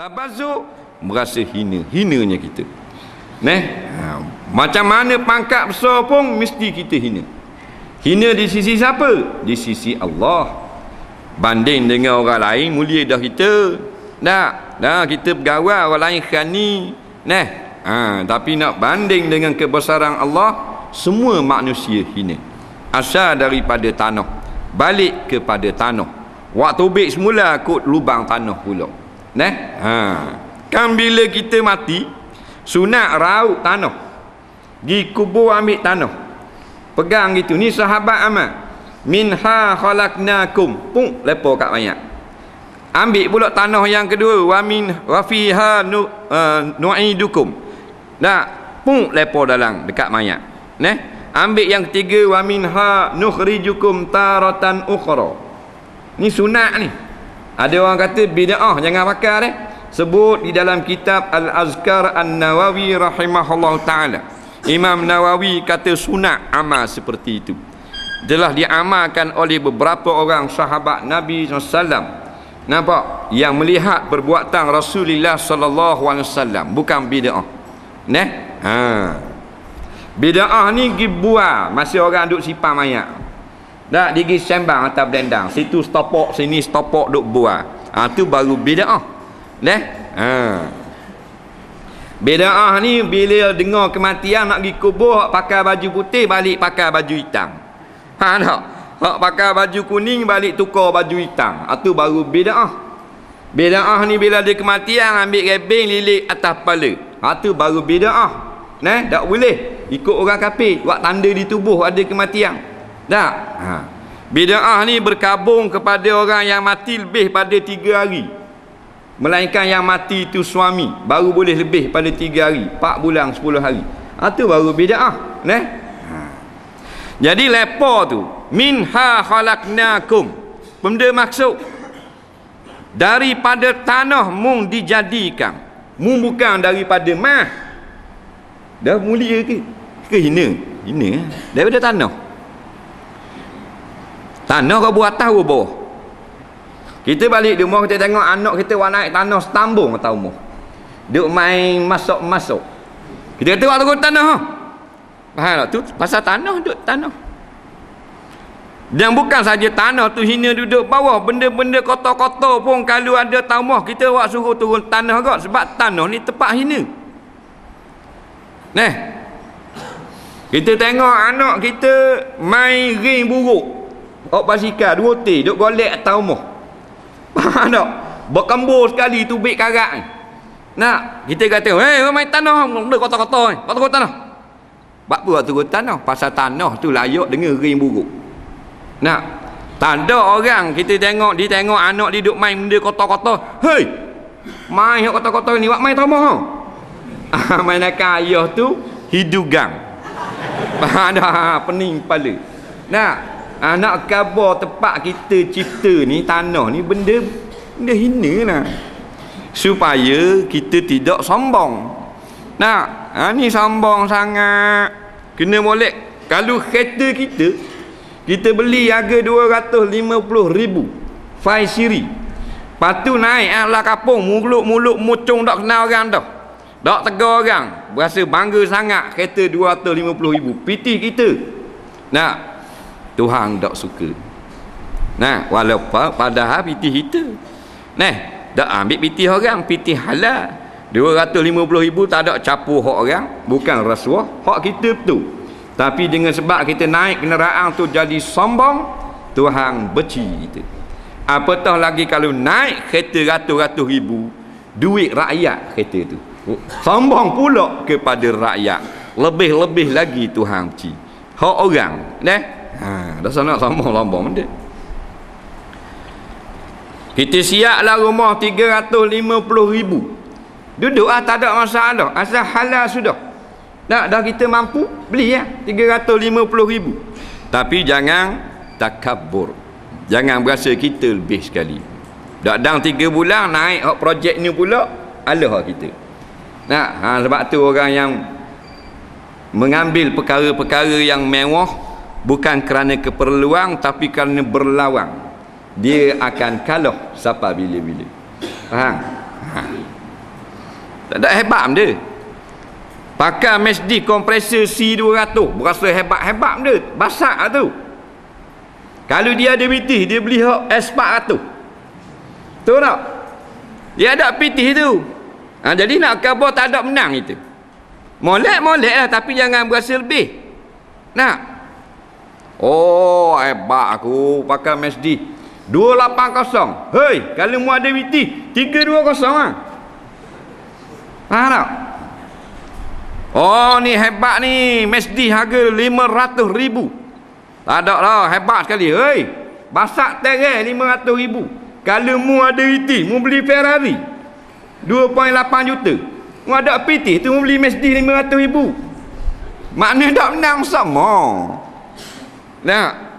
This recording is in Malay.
Tabazuk merasa hina, hinanya kita. Neh, ha, macam mana pangkat besar pun mesti kita hina. Hina di sisi siapa? Di sisi Allah. Banding dengan orang lain mulia dah kita. Tak, dah kita pegawai orang lain khani. Neh, ha, tapi nak banding dengan kebesaran Allah, semua manusia hina. Asal daripada tanah, balik kepada tanah. Waktu tubik semula kot lubang tanah pula. Neh, ha. Kan bila kita mati, sunat raut tanah. Di kubur ambil tanah. Pegang gitu ni sahabat amat minha khalaqnakum. Pung lepo kat mayat ambil pula tanah yang kedua. Wa min wa fiha nu, uh, nu'idukum. Dah pung lepo dalam dekat mayat neh ambil yang ketiga. Wa minha nukhrijukum taratan ukhra. Ni sunat ni ada orang kata bid'ah jangan pakai deh sebut di dalam kitab Al-Azkar An-Nawawi rahimahullah taala. Imam Nawawi kata sunat amal seperti itu. Telah diamalkan oleh beberapa orang sahabat Nabi SAW. Nampak? Yang melihat perbuatan Rasulullah sallallahu alaihi wasallam bukan bid'ah. Neh? Ha. Bid'ah ni dibuat masa orang duduk sipang mayat. Tak digi sembang atau blendang. Situ stopok, sini stopok duk buat. Ha tu baru bid'ah. Neh? Ha. Bida'ah ni bila dengar kematian nak pergi kubur pakai baju putih balik pakai baju hitam. Ha tak? Hak pakai baju kuning balik tukar baju hitam. Ha, baru bida'ah. Bida'ah ni bila ada kematian ambil rebeng lilik atas kepala. Ha, baru bida'ah. Neh, tak boleh ikut orang kafir buat tanda di tubuh ada kematian. Tak? Ha. Bida'ah ni berkabung kepada orang yang mati lebih pada tiga hari. Melainkan yang mati itu suami baru boleh lebih pada tiga hari. Empat bulan sepuluh hari. Ha, baru bida'ah? Ha. jadi lepa tu minha khalaqnakum. Benda maksud daripada tanah mung dijadikan. Mung bukan daripada mah. Dah mulia ke? Ke hina? Hina daripada tanah tanah kau buat tahu bawah kita balik di rumah kita tengok anak kita buat naik tanah setambung atau rumah. Duk main masuk-masuk. Kita kata waktu tanah. Ha? Faham tak? Tu pasal tanah duduk tanah. Dan bukan saja tanah tu hina duduk bawah. Benda-benda kotor-kotor pun kalau ada tamah kita buat suruh turun tanah kot. Sebab tanah ni tempat hina. Neh. Kita tengok anak kita main ring buruk. Ok basikal, dua ti, duk golek atas rumah. Tak? Berkembur sekali tu bik karat ni. Nak, kita kata, "Hei, main tanah, benda kotor-kotor ni. Kotor-kotor tanah." Bak buat turun tanah, pasal tanah tu layak dengan ring buruk. Nak, tanda orang kita tengok, dia tengok anak dia duk main benda kotor-kotor. "Hei, main yang kotor-kotor ni, buat main tamah." Ha, main ayah tu hidugang. Dah pening kepala. Nak, anak kabar tempat kita cipta ni tanah ni benda benda hina lah supaya kita tidak sombong. Nak ha, ni sombong sangat. Kena molek kalau kereta kita kita beli harga 250 ribu Fai siri. Lepas tu naik ahlah kapung mulut-mulut mucung tak kenal orang dah. Tak tegar orang. Berasa bangga sangat kereta 250 ribu. Pitih kita. Nak Tuhan tak suka. Nah walaupun padahal piti kita nah tak ambil piti orang piti halal. 250 ribu tak ada capu hak orang bukan rasuah hak kita tu. Tapi dengan sebab kita naik kenderaan tu jadi sombong Tuhan beci kita. Apatah lagi kalau naik kereta ratus-ratus ribu duit rakyat kereta tu. Sombong pula kepada rakyat. Lebih-lebih lagi Tuhan beci hak orang nah Ha, dah sana sama lambang benda. Kita siaplah rumah 350 ribu. Duduk ah tak ada masalah. Asal halal sudah. Tak dah kita mampu beli ya 350 ribu. Tapi jangan takabur. Jangan berasa kita lebih sekali. Dak dang 3 bulan naik hak projek ni pula Allah kita. Nah, ha, sebab tu orang yang mengambil perkara-perkara yang mewah bukan kerana keperluan tapi kerana berlawang dia akan kalah siapa bila-bila faham ha. Tak ada hebat dia. Pakai MSD kompresor C200 berasa hebat-hebat dia. Basak lah tu. Kalau dia ada pitih, dia beli S400. Tahu tak? Dia ada pitih tu. Ha, jadi nak khabar tak ada menang itu. Molek-molek lah tapi jangan berasa lebih. Nak? Oh, hebat aku pakai MSD. 280. Hei, kalau mu ada pitih, 320 lah. Faham tak? Oh, ni hebat ni. MSD harga 500 ribu. Tak ada lah hebat sekali. Hei, basak terai 500 ribu. Kalau mu ada IT, mu beli Ferrari 2.8 juta. Mu ada PT tu mu beli Mercedes 500 ribu. Makna tak menang sama. Nah,